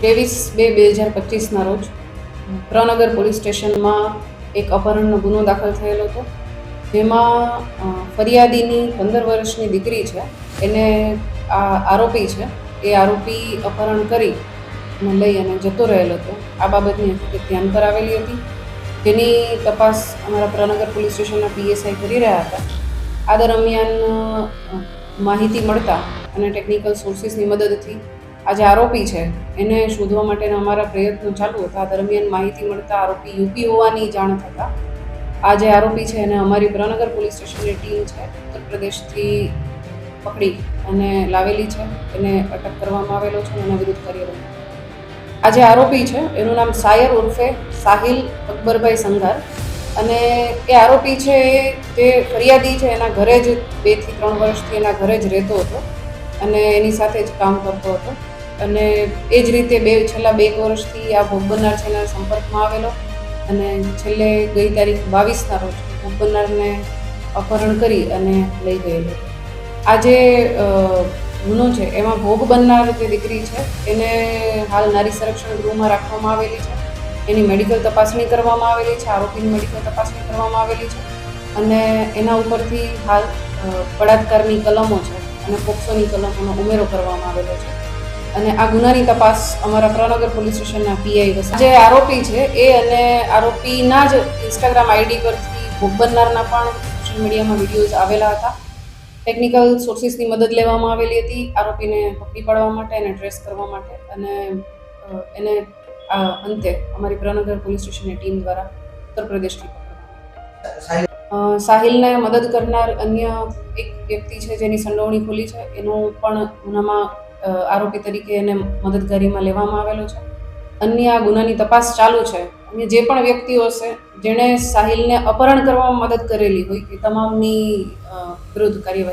ત્રેવીસ બે બે હજાર પચીસના રોજ પ્રનગર પોલીસ સ્ટેશનમાં એક અપહરણનો ગુનો દાખલ થયેલો હતો. જેમાં ફરિયાદીની પંદર વર્ષની દીકરી છે. એને આ આરોપી છે. એ આરોપી અપહરણ કરી લઈ અને જતો રહેલો હતો. આ બાબતની હકીકત ધ્યાન પર આવેલી હતી. જેની તપાસ અમારા પ્રનગર પોલીસ સ્ટેશનના પીએસઆઈ કરી રહ્યા હતા. આ દરમિયાન માહિતી મળતા અને ટેકનિકલ સોર્સિસની મદદથી આ જે આરોપી છે. એને શોધવા માટેના અમારા પ્રયત્નો ચાલુ હતા. દરમિયાન માહિતી મળતા આરોપી યુપી હોવાની જાણ થતાં આ જે આરોપી છે એને અમારી પ્રનગર પોલીસ સ્ટેશનની ટીમ છે, ઉત્તર પ્રદેશથી પકડી અને લાવેલી છે. એને અટક કરવામાં આવેલો છે અને એના વિરુદ્ધ કાર્યવાહી. આ જે આરોપી છે, એનું નામ સાયર ઉર્ફે સાહિલ અકબરભાઈ સંઘાર અને એ આરોપી છે એ જે ફરિયાદી છે, એના ઘરે જ બેથી ત્રણ વર્ષથી એના ઘરે જ રહેતો હતો અને એની સાથે જ કામ કરતો હતો. અને એ જ રીતે બે, છેલ્લા બે વર્ષથી આ ભોગ બનનાર છે સંપર્કમાં આવેલો. અને છેલ્લે ગઈ તારીખ બાવીસના રોજ ભોગ બનનારને અપહરણ કરી અને લઈ ગયેલો. આ જે ગુનો છે, એમાં ભોગ બનનાર જે દીકરી છે, એને હાલ નારી સંરક્ષણ ગૃહમાં રાખવામાં આવેલી છે. એની મેડિકલ તપાસણી કરવામાં આવેલી છે, આરોપીની મેડિકલ તપાસણી કરવામાં આવેલી છે. અને એના ઉપરથી હાલ બળાત્કારની કલમો છે અને પોક્સોની કલમોનો ઉમેરો કરવામાં આવેલો છે. અને આ ગુનાની તપાસ અમારા પ્રનગર પોલીસ સ્ટેશનના પીઆઈ જે આરોપી છે, એ અને આરોપીના જ ઇન્સ્ટાગ્રામ આઈડી પરથી ભોગ બનનારના પણ સોશિયલ મીડિયામાં વિડીયોઝ આવેલા હતા. ટેકનિકલ સોર્સિસની મદદ લેવામાં આવેલી હતી, આરોપીને પકડી પાડવા માટે અને ટ્રેસ કરવા માટે. અને એને અંતે અમારી પ્રનગર પોલીસ સ્ટેશનની ટીમ દ્વારા ઉત્તર પકડવામાં સાહિલને મદદ કરનાર અન્ય એક વ્યક્તિ છે, જેની સંડોવણી ખુલી છે. એનું પણ ગુનામાં આરોપી તરીકે એને મદદગારીમાં લેવામાં આવેલો છે. અન્ય આ ગુનાની તપાસ ચાલુ છે. અને જે પણ વ્યક્તિઓ છે જેણે સાહિલને અપહરણ કરવામાં મદદ કરેલી હોય, એ તમામની વિરુદ્ધ કાર્યવાહી